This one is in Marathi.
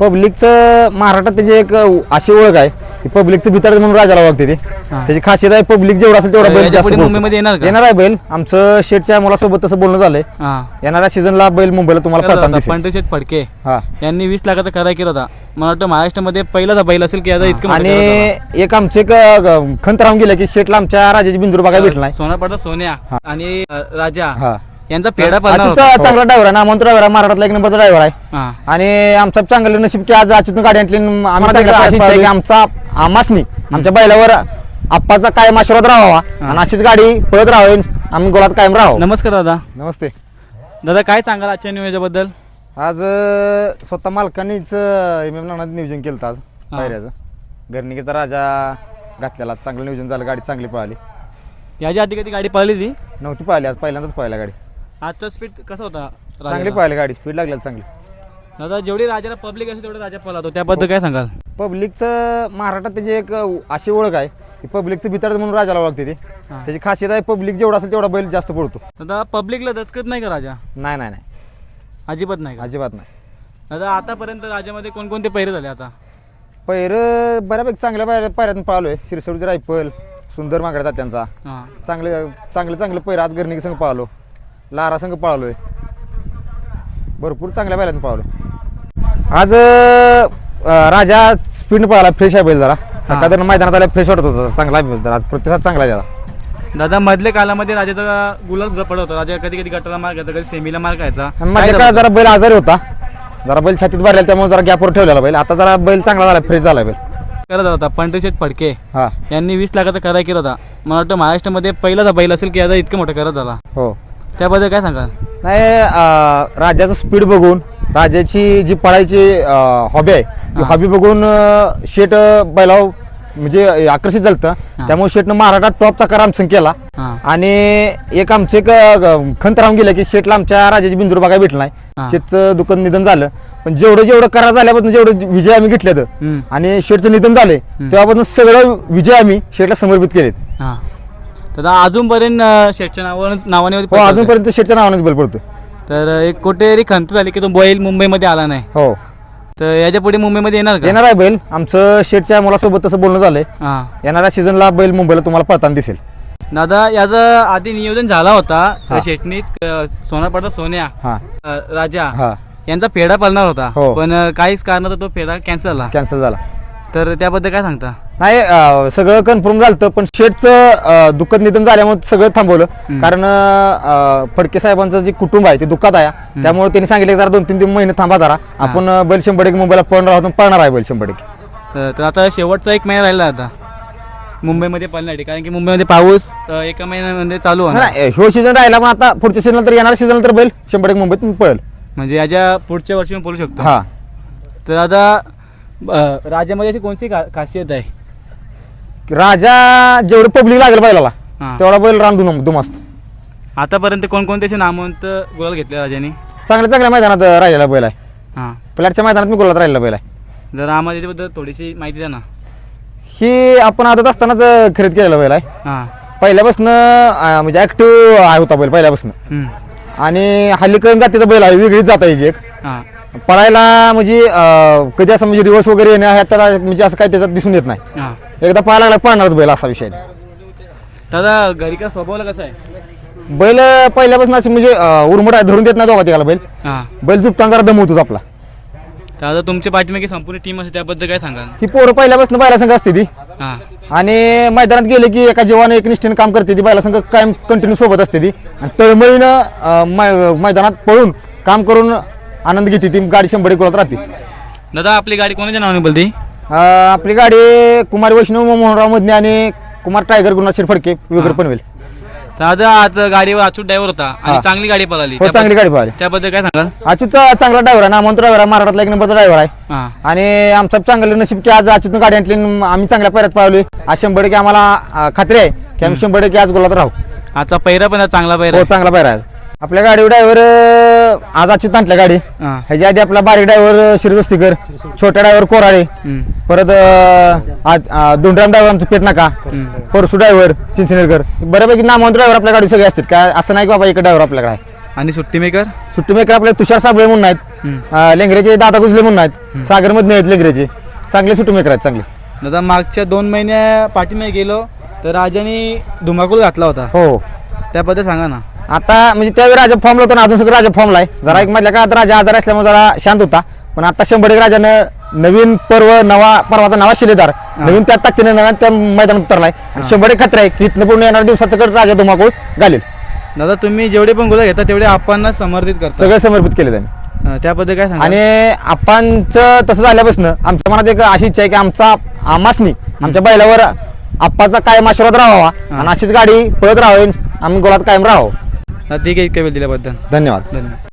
पब्लिकचं महाराष्ट्रात त्याची एक अशी ओळख आहे की पब्लिकचं भितर म्हणून राजाला ओळखते ते. त्याची खासियत आहे पब्लिक जेवढा असेल तेवढा बैल जास्त. मुंबईमध्ये येणार का? येणार आहे बैल आमचं शेटच्या मुलासोबत तसं बोलणं झालंय हा येणाऱ्या सीझनला बैल मुंबईला तुम्हाला पळताना दिसेल पंढरीशेठ फडके हा यांनी वीस लाखाचा करार केला होता मला वाटतं महाराष्ट्रामध्ये पहिलाच बैल असेल की आता इतकं आणि. एक आमचे एक, अ, खंत राहून गेलं की शेटला आमच्या राजाची बिंदूर बघायला भेटला नाही सोनापाडा सोन्या. आणि अ, राजा हा यांचा पेढा पडणार अच्युतचा होता. चांगला ड्रायव्हर आहे नामवंत ड्रायव्हर आहे महाराष्ट्रातला एक नंबरचा ड्रायव्हर आहे. हा. आणि आमचं चांगलं नशीब की आज अच्युतनं गाडी आणली आणि आम्हाला सांगितलं अशीच आहे की आमचा आमासनी आमच्या बैलावर आप्पाचा कायम आशीर्वाद राहावा आणि अशीच गाडी पळत राहावी आम्ही गोलात कायम राहावं. नमस्कार दादा. नमस्ते. दादा काय सांगाल आजच्या नियोजनाबद्दल आज अं, स्वतः मालकांनीच एम एम नियोजन केलं आज. पायऱ्याचं. घरणिकेचा राजा घातलेला. चांगलं नियोजन झालं गाडी चांगली पळाली. याच्या आधी कधी गाडी पळली ती नव्हती पळाली आज पहिल्यांदाच पळायला गाडी. आजचा स्पीड कसा होता चांगली राजाला? पळाली गाडी स्पीड लागलेली चांगली. दादा जेवढी राजाला पब्लिक असेल तेवढा राजा पळतो त्याबद्दल काय सांगाल? पब्लिकचं महाराष्ट्रात त्याची एक अशी ओळख आहे की पब्लिकचं भितर म्हणून राजाला ओळखते ते. हा. त्याची खासियत आहे पब्लिक जेवढा असेल तेवढा बैल जास्त पडतो दादा पब्लिकला दचकत नाही का राजा? नाही नाही नाही. अजिबात नाही का? अजिबात नाही. दादा आतापर्यंत राजामध्ये कोणकोणते पैरे झाले आता? पैर बऱ्यापैकी चांगल्या पायऱ्या पायऱ्यातून पाहिलोय. शिरसोडची रायफल सुंदर मागडतात त्यांचा हां. चांगले चांगले चांगले पैर आज गर्निकी संघ पाहलो. लारा संघ पाळलोय. भरपूर चांगल्या बैलातून पाहलोय आज अं, राजा स्पीड पळाला फ्रेश आहे बैल जरा. सकाळ मैदानात आल्या फ्रेश वाटत होता. चांगला आहे बैल जरा. प्रतिसाद चांगला आहे त्याला. दादा मधल्या कालामध्ये राजाचा गुलाल सुद्धा पडत होता. राजा कधी कधी गटाला मार घ्यायचा कधी सेमीला मार आणि काय माझ्या झालं? काळात जरा बैल आजारी होता. जरा बैल छातीत भरलेला त्यामुळे जरा गॅपवर ठेवलेला बैल. आता जरा बैल चांगला झाला फ्रेश झाला बैल. करत होता पंढरीशेठ फडके. हा. यांनी वीस लाखाचा करार केला होता. मला वाटतं महाराष्ट्रामध्ये पहिलाच बैल असेल की आता इतकं मोठा करत झाला. हो. त्याबद्दल काय सांगाल? नाही अं, राजाचं स्पीड बघून राजाची जी पळायची हॉबी आहे ती हॉबी बघून अं, शेट अं, बैलाव म्हणजे आकर्षित झालं त्यामुळे शेटनं महाराष्ट्रात टॉपचा कर आमचं केला. हां. आणि एक आमचं एक अं, खंत राहून गेलं की शेटला आमच्या राजाची बिंदूर बघायला भेटला हा. नाही शेटचं दुकान निधन झालं. पण जेवढं जेवढं करा झाल्यापासून जेवढं विजय आम्ही घेतले हम्म. आणि शेटचं निधन झाले तेव्हापासून सगळं विजय आम्ही शेटला समर्पित केलेत. हां. दादा अजूनपर्यंत अं, शेठच्या नावाने नावाने हो. अजूनपर्यंत शेटच्या नावानेच बैल पडतो तर एक कुठेतरी खंत झाली की तो बैल मुंबईमध्ये आला नाही. हो. तर याच्यापुढे मुंबईमध्ये येणार का? येणार आहे बैल. आमचं शेटच्या मुलासोबत तसं बोलणं झालंय. हां. येणाऱ्या सीझनला बैल मुंबईला तुम्हाला पळताना दिसेल. दादा याचं आधी नियोजन झाला होता. शेटनीच सोनापाडा सोन्या हा. अं, राजा हा. यांचा फेडा पळणार होता. हो. पण अं, काहीच कारणात तो फेडा कॅन्सल झाला. कॅन्सल झाला. तर त्याबद्दल काय सांगता? नाही सगळं कन्फर्म झालं पण शेटचं दुःखद निधन झाल्यामुळे सगळं थांबवलं. कारण फडके साहेबांचं जे कुटुंब आहे ते दुःखात आहे. त्यामुळे त्यांनी सांगितलं की जरा दोन तीन तीन महिने थांबा जरा. आपण बैल शंभर एक मुंबईला पळणार आहोत पळणार आहे बैल शंभर एक. तर आता शेवटचा एक महिना राहिला आता. मुंबईमध्ये पळण्यासाठी कारण की मुंबईमध्ये पाऊस एका महिन्यामध्ये चालू नाही ह्यो सीझन राहिला पण आता पुढच्या सीझन तर येणाऱ्या सीझन तर बैल शंभर मुंबईत पळेल. म्हणजे याच्या पुढच्या वर्षी मी बोलू शकतो. हा. तर आता अं, राजामध्ये अशी कोणती खासियत आहे? राजा जेवढं पब्लिक लागेल बैलाला हां. तेवढा बैल रान दुम दुमस्त आतापर्यंत कोणकोणते असे नामवंत गुलाल घेतले राजाने? चांगल्या चांगल्या मैदानात राहिलेला बैल आहे. हां. प्लॅटच्या मैदानात मी गोलात राहिलेला बैल आहे. जर आम्हाला थोडीशी माहिती द्या ना. ही आपण आदत असतानाच खरेदी केलेला बैल आहे. हां. पहिल्यापासून म्हणजे ऍक्टिव्ह आहे होता बैल पहिल्यापासून. हम्म. आणि हल्ली करून जातीचा बैल आहे वेगळीच जात आहे एक. हां. पळायला म्हणजे अं, कधी असं म्हणजे रिवर्स वगैरे येणे ह्या त्याला म्हणजे असं काही त्याच्यात दिसून येत नाही. हां. एकदा पळायला लागला पळणारच बैल असा विषय आहे. दादा घरी का स्वभावाला कसं आहे? बैल पहिल्यापासून अशी म्हणजे उरमट आहे धरून देत नाही दोघा तिघाला बैल. हां. बैल झुपताना जरा दमवतोच आपला. आता तुमच्या पाठीमागे संपूर्ण टीम असते त्याबद्दल काय सांगाल? ही पोरं पहिल्यापासून बैला संघ असते ती. हां. आणि मैदानात गेले की एका जीवाने एक निष्ठेने काम करते ती बैला संघ कायम कंटिन्यू सोबत असते ती. आणि तळमळीनं अं, मै- मैदानात पळून काम करून आनंद घेते ती गाडी शंभर एक राहते. दादा आपली गाडी कोणाच्या नावाने बोलते? अं, आपली गाडी कुमार वैष्णव मोहनराव मधने आणि कुमार टायगर गुरुनाथ फडके वेगळं पनवेल. दादा आज गाडीवर अचूक ड्रायव्हर होता आणि हां. चांगली गाडी पळाली. हो चांगली गाडी पाहिली त्याबद्दल काय सांगाल? अच्युतचा चांगला ड्रायव्हर आहे नामवंत ड्रायव्हर आहे महाराष्ट्रातला एक नंबरचा ड्रायव्हर आहे. हां. आणि आमचं चांगलं नशीब की आज अच्युतनं गाडी आणली आणि आम्ही चांगल्या पैऱ्यात पावली आज शंभर टक्के आम्हाला अं, खात्री आहे की आम्ही शंभर टक्के आज गोलात राहू. आजचा पैरा पण चांगला पैरा हो चांगला पैरा आहे. आपल्या गाडीवर ड्रायव्हर आज अच्युत आणल्या गाडी. हां. ह्याच्या आधी आपला बारीक ड्रायव्हर शिरदस्तीकर छोटा ड्रायव्हर कोराळे. परत दोंडराम ड्रायव्हर आमचं पेट नाका. परसू ड्रायव्हर चिंचनेरकर बऱ्यापैकी नामवंत ड्रायव्हर आपल्या गाडी सगळे असतात. काय असं नाही की बाबा एक ड्रायव्हर आपल्याकडे आहे. आणि सुट्टी मेकर सुट्टी मेकर आपले तुषार साबळे म्हणून आहेत. अं, लेंगरेचे दादा गुजले म्हणून आहेत. सागरमधने आहेत लेंगरेचे. चांगले सुट्टी मेकर आहेत चांगले. दादा मागच्या दोन महिन्या पाठीमागे गेलो तर राजाने धुमाकूळ घातला होता. हो. त्याबद्दल सांगा ना. आता म्हणजे त्यावेळी राजा फॉर्मला होता ना अजून सगळं राजा फॉर्मला आहे. जरा एक मधल्या काळात राजा आजार असल्यामुळे जरा शांत होता. पण आता शंभर एक राजानं नवीन पर्व नवा पर्वाचा नवा शिलेदार नवीन त्या ताकदीने नव्या त्या मैदानात उतरलाय. आणि शंभर एक खात्री आहे की इथनं पूर्ण येणाऱ्या दिवसाचं कड राजा धुमाकूळ घालेल. दादा तुम्ही जेवढे पण गुलाब घेता तेवढे आपण समर्पित करता. सगळं समर्पित केले त्यांनी. त्याबद्दल काय सांगा आणि आप्पांचं तसं झाल्यापासून आमच्या मनात एक अशी इच्छा आहे की आमचा आमासनी आमच्या बैलावर आप्पाचा कायम आशीर्वाद राहावा. आणि अशीच गाडी पळत राहावी आम्ही गोलात कायम राहावं. ठीक आहे इतक्या वेळ दिल्याबद्दल. धन्यवाद. धन्यवाद.